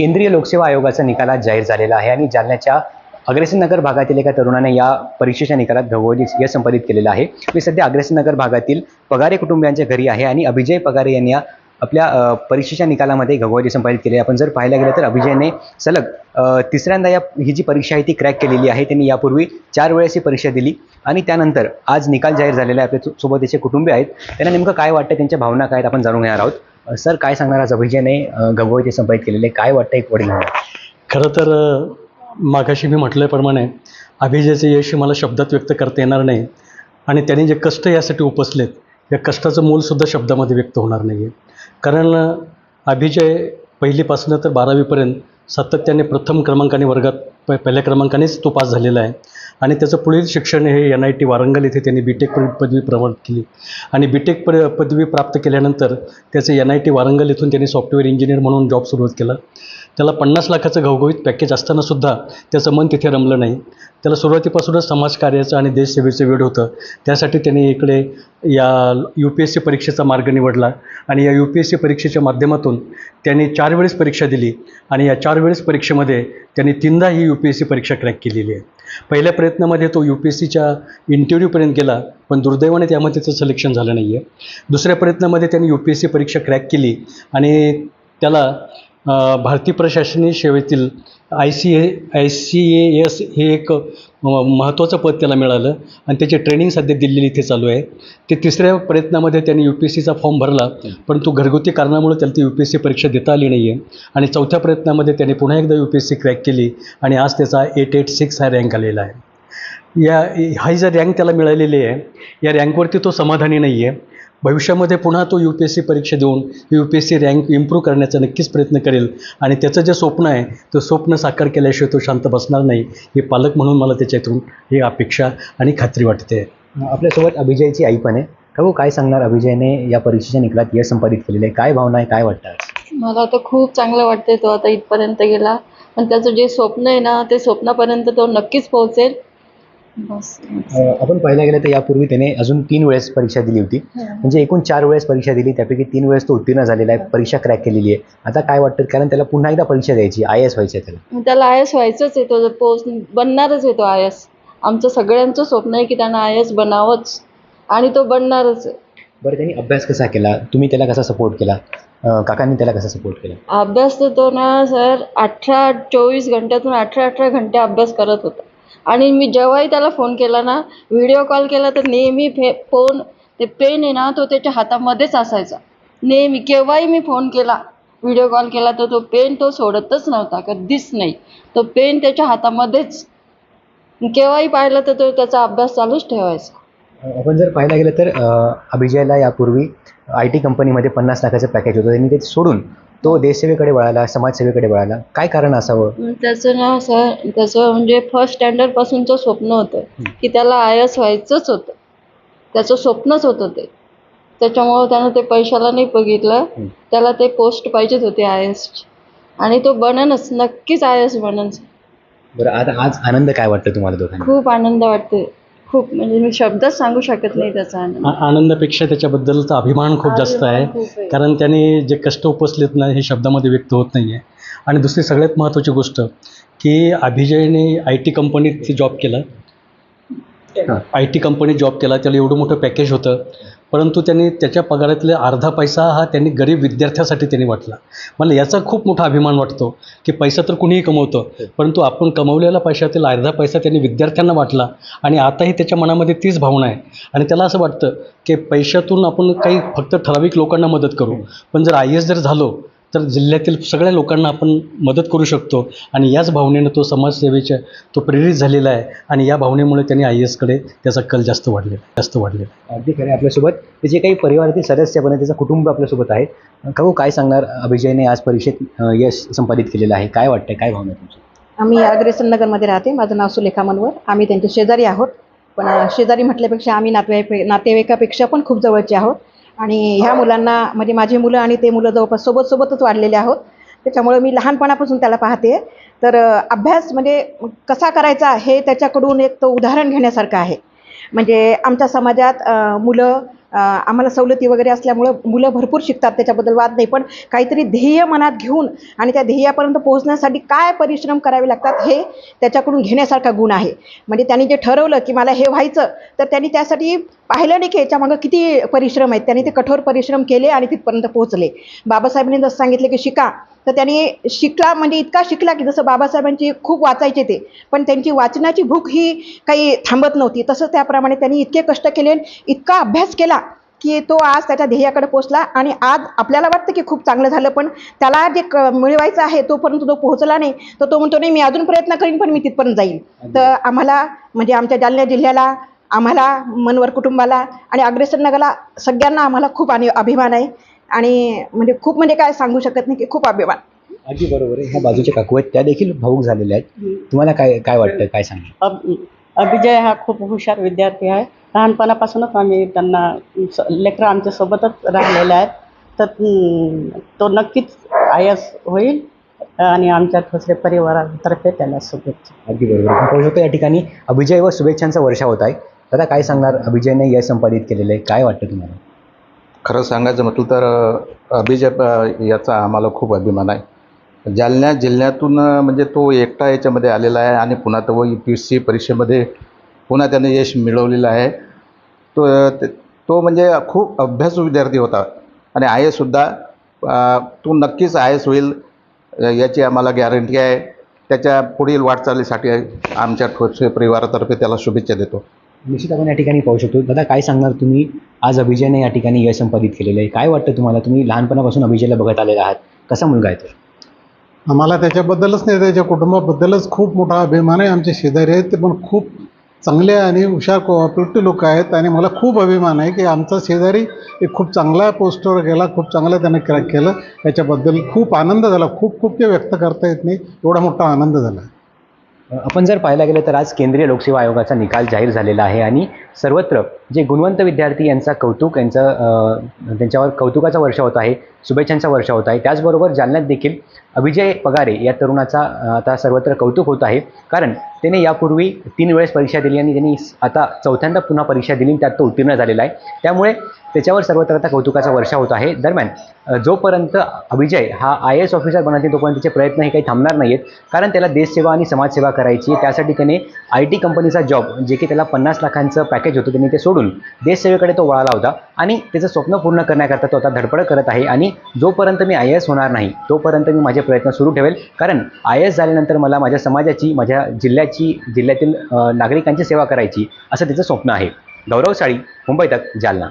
केंद्रीय लोकसेवा आयोगाचा निकाल आज जाहीर झालेला आहे आणि जालन्याच्या अग्रेसनगर भागातील एका तरुणाने या परीक्षेच्या निकालात भगवती यश संपादित केलेलं आहे. मी सध्या अग्रेसनगर भागातील पगारे कुटुंबियांच्या घरी आहे आणि अभिजय पगारे यांनी या आपल्या परीक्षेच्या निकालामध्ये भगवती संपादित केली आहे आपण जर पाहायला गेलं तर अभिजयने सलग तिसऱ्यांदा या ही जी परीक्षा आहे ती क्रॅक केलेली आहे. त्यांनी यापूर्वी चार वेळेस ही परीक्षा दिली. आणि त्यानंतर आज निकाल जाहीर झालेला आहे. आपल्यासोबत त्याचे कुटुंबीय आहेत त्यांना नेमकं काय वाटतं त्यांच्या भावना काय आहेत? आपण जाणून घेणार आहोत. सर काय सांगणार आज अभिजयने अ, भगवती संपादित केलेले काय वाटतं एक वडील खरं तर मागाशी मी म्हटल्याप्रमाणे अभिजयचे यश मला शब्दात व्यक्त करता येणार नाही. आणि त्यांनी जे कष्ट यासाठी उपसलेत या कष्टाचं मूलसुद्धा शब्दामध्ये व्यक्त होणार नाही आहे कारण अभिजय पहिलीपासनं तर बारावीपर्यंत सातत्याने प्रथम क्रमांकाने वर्गात प पहिल्या क्रमांकानेच तो पास झालेला आहे. आणि त्याचं पुढील शिक्षण हे एन आय टी वारंगल येथे त्यांनी बी टेक पदवी प्रमाण केली. आणि बी टेक प पदवी प्राप्त केल्यानंतर त्याचं एन आय टी वारंगल येथून त्यांनी सॉफ्टवेअर इंजिनियर म्हणून जॉब सुरुवात केला. त्याला पन्नास लाखाचं घवघवीत पॅकेज असतानासुद्धा त्याचं मन तिथे रमलं नाही. त्याला सुरुवातीपासूनच समाजकार्याचं आणि देशसेवेचं वेळ होतं. त्यासाठी त्याने इकडे या यू पी एस सी परीक्षेचा मार्ग निवडला आणि या यू पी एस सी परीक्षेच्या माध्यमातून त्याने चार वेळेस परीक्षा दिली आणि या चार वेळेस परीक्षेमध्ये त्यांनी तीनदा ही यू पी एस सी परीक्षा क्रॅक केलेली आहे. पहिल्या प्रयत्नामध्ये तो यू पी एस सीच्या इंटरव्ह्यूपर्यंत गेला पण दुर्दैवाने त्यामध्ये त्याचं सिलेक्शन झालं नाही आहे दुसऱ्या प्रयत्नामध्ये त्यांनी यू पी एस सी परीक्षा क्रॅक केली आणि त्याला भारतीय प्रशासनीय सेवेतील I C A I C A S हे एक महत्त्वाचं पद त्याला मिळालं. आणि त्याची ट्रेनिंग सध्या दिल्ली इथे चालू आहे. ते तिसऱ्या प्रयत्नामध्ये त्यांनी यू पी एस सीचा फॉर्म भरला. परंतु घरगुती कारणामुळे त्याला ती यू पी एस सी परीक्षा देता आली नाही आहे आणि चौथ्या प्रयत्नामध्ये त्याने पुन्हा एकदा U P S C crack केली आणि आज त्याचा एट एट सिक्स हा रँक आलेला आहे. या ही जर रँक त्याला मिळालेली आहे या रँकवरती तो समाधानी नाही आहे भविष्यामध्ये पुन्हा तो यू पी एस सी परीक्षा देऊन U P S C rank improve करण्याचा नक्कीच प्रयत्न करेल. आणि त्याचं जे स्वप्न आहे ते स्वप्न साकार केल्याशिवाय तो शांत बसणार नाही हे पालक म्हणून मला त्याच्यातून ही अपेक्षा आणि खात्री वाटते. आपल्यासोबत अभिजयची आई पण आहे. काकू काय सांगणार अभिजयने या परीक्षेच्या निकालात यश संपादित केलेले आहे? काय भावना आहे? काय वाटतं? मला तर खूप चांगलं वाटतंय तो आता इथपर्यंत गेला. पण त्याचं जे स्वप्न आहे ना ते स्वप्नापर्यंत तो नक्कीच पोहोचेल. आपण पाहायला गेलं तर यापूर्वी त्याने अजून तीन वेळेस परीक्षा दिली होती. म्हणजे एकूण चार वेळेस परीक्षा दिली त्यापैकी तीन वेळेस तो उत्तीर्ण झालेला आहे परीक्षा क्रॅक केलेली आहे. आता काय वाटतं? कारण त्याला पुन्हा एकदा परीक्षा द्यायची आय एस व्हायची त्याला. त्याला आय एस व्हायचंच आहे तो पोस्ट बनणारच आहे तो आय एस. आमचं सगळ्यांचं स्वप्न आहे की त्यांना आय एस बनावंच आणि तो बनणारच आहे. बरं त्यांनी अभ्यास कसा केला? तुम्ही त्याला कसा सपोर्ट केला? काकांनी त्याला कसा सपोर्ट केला? अभ्यास तर तो ना सर अठरा चोवीस घंट्यातून अठरा अठरा घंटे अभ्यास करत होता. आणि मी जेव्हाही त्याला फोन केला ना व्हिडिओ कॉल केला तर नेहमी फे फोन ते पेन आहे ना तो त्याच्या हातामध्येच असायचा. नेहमी केव्हाही मी फोन केला व्हिडिओ कॉल केला तर तो पेन तो सोडतच नव्हता कधीच नाही. तो पेन त्याच्या हातामध्येच. केव्हाही पाहिलं तर तो त्याचा अभ्यास चालूच ठेवायचा. आपण जर पाहायला गेलं तर अ, अभिजयला यापूर्वी आय टी कंपनीमध्ये पन्नास लाखाचं पॅकेज होतं. त्यांनी ते सोडून तो देशसेवेकडे वळाला समाजसेवेकडे वळाला. काय कारण असावं? त्याचं ना सर त्याचं म्हणजे फर्स्ट स्टँडर्डपासूनचं स्वप्न होतं की त्याला आय एस व्हायचंच होतं. त्याचं स्वप्नच होतं ते. त्याच्यामुळं त्यानं ते पैशाला नाही बघितलं. त्याला ते पोस्ट पाहिजेच होते आय एसची आणि तो बननच नक्कीच आय एस बनच बरं आता आज आनंद काय वाटतं तुम्हाला दोघांना? खूप आनंद वाटते खूप म्हणजे मी शब्दच सांगू शकत नाही त्याचा आनंद आ- आनंदापेक्षा त्याच्याबद्दलचा अभिमान खूप जास्त आहे खूप आहे. कारण त्याने जे कष्ट उपसलेत ना हे शब्दामध्ये व्यक्त होत नाही आहे आणि दुसरी सगळ्यात महत्त्वाची गोष्ट की अभिजयने आय टी कंपनीत जॉब केला. आय टी कंपनीत जॉब केला त्याला एवढं मोठं पॅकेज होतं. परंतु त्यांनी त्याच्या पगारातले अर्धा पैसा हा त्यांनी गरीब विद्यार्थ्यासाठी त्यांनी वाटला. मला याचा खूप मोठा अभिमान वाटतो की पैसा तर कुणीही कमवतं परंतु आपण कमवलेला पैशातील अर्धा पैसा त्यांनी विद्यार्थ्यांना वाटला आणि आताही त्याच्या मनामध्ये तीच भावना आहे. आणि त्याला असं वाटतं की पैशातून आपण काही फक्त ठराविक लोकांना मदत करू. पण जर आय एस जर झालो तर जिल्ह्यातील सगळ्या लोकांना आपण मदत करू शकतो. आणि याच भावनेनं तो समाजसेवेच्या तो प्रेरित झालेला आहे. आणि या भावनेमुळे त्यांनी आय एसकडे त्याचा कल जास्त वाढलेला जास्त वाढलेला अगदी खरं. आपल्यासोबत. त्याचे काही परिवारातील सदस्य पण त्याचं कुटुंब आपल्यासोबत आहे. काकू काय सांगणार अभिजयने आज परीक्षेत यश संपादित केलेलं आहे? काय वाटतंय? काय भावना आहे तुमची? आम्ही अग्रेसन नगरमध्ये राहते. माझं नाव सुलेखा मनवर. आम्ही त्यांचे शेजारी आहोत. पण शेजारी म्हटल्यापेक्षा आम्ही नातेवाईक नातेवाईकापेक्षा पण खूप जवळचे आहोत. आणि ह्या मुलांना म्हणजे माझी मुलं आणि ते मुलं जवळपास सोबत सोबतच वाढलेले आहोत. त्याच्यामुळे मी लहानपणापासून त्याला पाहते तर अभ्यास म्हणजे कसा करायचा हे त्याच्याकडून एक तो उदाहरण घेण्यासारखं आहे. म्हणजे आमच्या समाजात मुलं आम्हाला सवलती वगैरे असल्यामुळं मुलं भरपूर शिकतात त्याच्याबद्दल वाद नाही. पण काहीतरी ध्येय मनात घेऊन आणि त्या ध्येयापर्यंत पोहोचण्यासाठी काय परिश्रम करावे लागतात हे त्याच्याकडून घेण्यासारखा गुण आहे. म्हणजे त्यांनी जे ठरवलं की मला हे व्हायचं तर त्यांनी त्यासाठी पाहिलं नाही की याच्यामागं किती परिश्रम आहेत. त्यांनी ते कठोर परिश्रम केले आणि तिथपर्यंत पोहोचले. बाबासाहेबांनी जसं सांगितलं की शिका तर त्यांनी शिकला म्हणजे इतका शिकला की जसं बाबासाहेबांची खूप वाचायचे ते. पण त्यांची वाचनाची भूक ही काही थांबत नव्हती. तसंच त्याप्रमाणे त्यांनी इतके कष्ट केले इतका अभ्यास केला की तो आज त्याच्या ध्येयाकडे पोचला आणि आज आपल्याला वाटतं की खूप चांगलं झालं पण त्याला जे क मिळवायचं आहे तोपर्यंत तो पोहोचला नाही. तर तो म्हणतो नाही मी अजून प्रयत्न करीन पण मी तिथपर्यंत जाईल तर आम्हाला म्हणजे आमच्या जालना जिल्ह्याला आम्हाला मनवर कुटुंबाला आणि अग्रेसर नगरला सगळ्यांना आम्हाला खूप आणि अभिमान आहे. आणि म्हणजे खूप म्हणजे काय सांगू शकत नाही की खूप अभिमान. अगदी बरोबर आहे. ह्या बाजूच्या काकू आहेत त्या देखील भाऊक झालेल्या आहेत. तुम्हाला काय काय वाटतं काय सांगा अब अभिजय हा खूप हुशार विद्यार्थी आहे. लहानपणापासूनच आम्ही त्यांना स- लेकरं आमच्या सोबतच राहिलेले आहेत. तर तो नक्कीच आय एस होईल आणि आमच्या ठोसरे परिवारातर्फे त्याला शुभेच्छा. अगदी बरोबर. आपण पाहू शकतो या ठिकाणी अभिजय व शुभेच्छांचा वर्षा होत आहे. दादा काय सांगणार? अभिजयने यश संपादित केलेलं आहे. काय वाटतं तुम्हाला? खरं सांगायचं म्हटलं तर अ, याचा आम्हाला खूप अभिमान आहे. जालना जिल्ह्यातून म्हणजे तो एकटा याच्यामध्ये आलेला आहे आणि पुन्हा तो यू पी एस सी परीक्षेमध्ये पुन्हा त्याने यश मिळवलेलं आहे. तो तो म्हणजे खूप अभ्यासू विद्यार्थी होता आणि आय एसुद्धा तो नक्कीच आय एस होईल याची आम्हाला गॅरंटी आहे. त्याच्या पुढील वाटचालीसाठी आमच्या ठोसे परिवारातर्फे त्याला शुभेच्छा देतो. निश्चित आपण या ठिकाणी पाहू शकतो. दादा काय सांगणार तुम्ही? आज अभिजयने या ठिकाणी यश संपादित केलेलं आहे. काय वाटतं तुम्हाला? तुम्ही लहानपणापासून अभिजयला बघत आलेला आहात. कसा मुलगा आहे तो? आम्हाला त्याच्याबद्दलच नाही त्याच्या कुटुंबाबद्दलच खूप मोठा अभिमान आहे. आमचे शेजारी आहेत ते पण खूप चांगले आणि हुशार कोऑपरेटिव्ह लोक आहेत आणि मला खूप अभिमान आहे की आमचा शेजारी एक खूप चांगला पोस्टवर गेला खूप चांगलं त्यानं क्रॅक केलं. याच्याबद्दल खूप आनंद झाला. खूप खूप ते व्यक्त करता येत नाही. एवढा मोठा आनंद झाला. आपण जर पाहायला गेलं तर आज केंद्रीय लोकसेवा आयोगाचा निकाल जाहीर झालेला आहे आणि सर्वत्र जे गुणवंत विद्यार्थी यांचा कौतुक यांचं त्यांच्यावर कौतुकाचा वर्ष होत आहे शुभेच्छांचा वर्ष होत आहे त्याचबरोबर जालन्यात देखील अभिजय पगारे या तरुणाचा आता सर्वत्र कौतुक होत आहे. कारण त्याने यापूर्वी तीन वेळेस परीक्षा दिली आणि त्यांनी आता चौथ्यांदा पुन्हा परीक्षा दिली आणि त्यात तो उत्तीर्ण झालेला आहे. त्यामुळे त्याच्यावर सर्वत्र आता कौतुकाचा वर्षा होत आहे. दरम्यान जोपर्यंत अभिजय हा आय एस ऑफिसर बनत नाही तोपर्यंत त्याचे प्रयत्न हे काही थांबणार नाही आहेत कारण त्याला देशसेवा आणि समाजसेवा करायची आहे. त्यासाठी त्याने आय टी कंपनीचा जॉब जे की त्याला पन्नास लाखांचं पॅकेज होतं त्यांनी ते सोडून देशसेवेकडे तो वळाला होता. आणि त्याचं स्वप्न पूर्ण करण्याकरता तो आता धडपड करत आहे. आणि जोपर्यंत मी आय एस होणार नाही तोपर्यंत मी माझे प्रयत्न सुरू ठेवेल. कारण आय एस झाल्यानंतर मला माझ्या समाजाची माझ्या जिल्ह्याची जिल्ह्यातील नागरिकांची सेवा करायची असं त्याचं स्वप्न आहे. गौरव साळी मुंबई तक जालना.